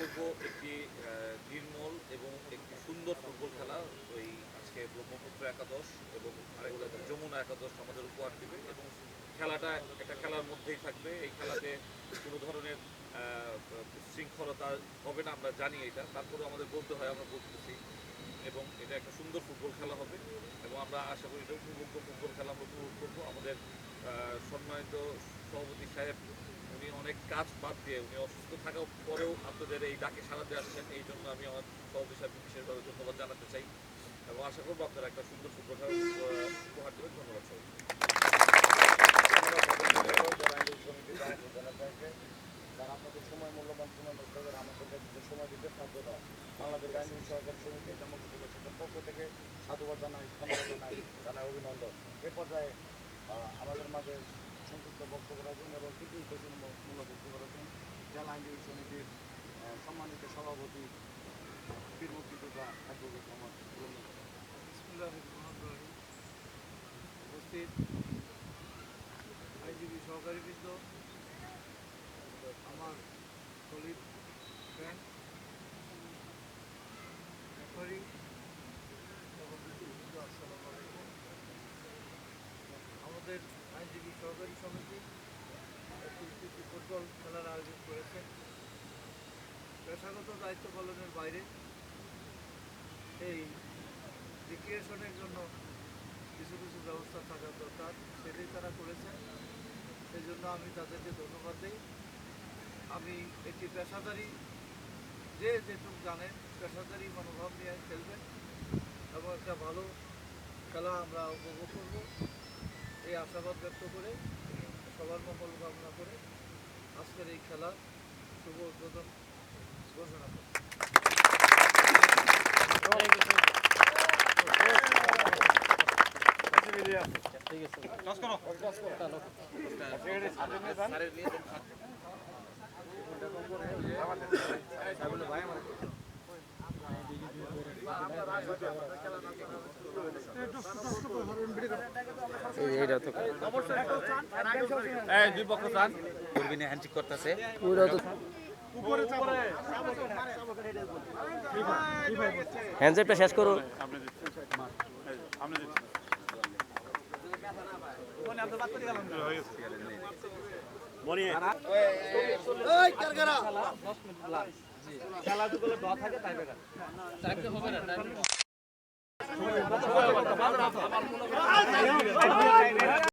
অপূর্ব একটি নির্মল এবং একটি সুন্দর ফুটবল খেলা। ওই আজকে ব্রহ্মপুত্র একাদশ এবং যমুনা একাদশ আমাদের উপহার দেবে এবং খেলাটা একটা খেলার মধ্যেই থাকবে। এই খেলাতে কোনো ধরনের শৃঙ্খলতা হবে না, আমরা জানি এটা। তারপরেও আমাদের বলতে হয়, আমরা বলতেছি এবং এটা একটা সুন্দর ফুটবল খেলা হবে এবং আমরা আশা করি এটা উপভোগ্য ফুটবল খেলা আমরা উপভোগ করব। আমাদের সম্মানিত সভাপতি সাহেব অনেক কাজ বাদ দিয়ে উনি অসুস্থ থাকার পরেও আপনাদের এই ডাকে সাড়া দিয়ে আসছেন এই জন্য আমি আমার সভাপতি সাহেবকে বিশেষভাবে ধন্যবাদ জানাতে চাই এবং আশা করব আপনারা একটা সুন্দর আহ, উপহার দেবেন। ধন্যবাদ সবাই আপনাদের সময় মূল্যবান সময় আমাদেরকে সময় পক্ষ থেকে অভিনন্দন। পর্যায়ে আমাদের মাঝে সংক্ষিপ্ত বক্তব্য রাখবেন এবং কিছু মূল্য বক্তব্য রাখবেন জেলা আইনজীবী সমিতির সম্মানিত সভাপতি বীর মুক্তিযোদ্ধা অ্যাডভোকেট মোহাম্মদ উপস্থিত আইজিবি সহকারী বৃন্দ আমার কলিগ ফ্রেন্ড রেফারি। আমাদের আইনজীবী সহকারী সমিতি একটি ফুটবল খেলার আয়োজন করেছে। পেশাগত দায়িত্ব পালনের বাইরে এই রিক্রিয়েশনের জন্য কিছু কিছু ব্যবস্থা থাকা দরকার, সেটাই তারা করেছেন সেই জন্য আমি তাদেরকে ধন্যবাদ দিই। আমি একটি পেশাদারি, যে যেটুক জানেন পেশাদারি মনোভাব নিয়ে খেলবেন এবং একটা ভালো খেলা আমরা উপভোগ করব। এই আশাবাদ ব্যক্ত করে কামনা করে আজকের এই খেলার শুভ উদ্বোধন ঘোষণা করি এইটা তো এই দুই পক্ষ চান। করবিনে হ্যান্ডশেক করতেছে। হ্যান্ডশেকটা শেষ করো খেলাধুলো ড থাকে তাই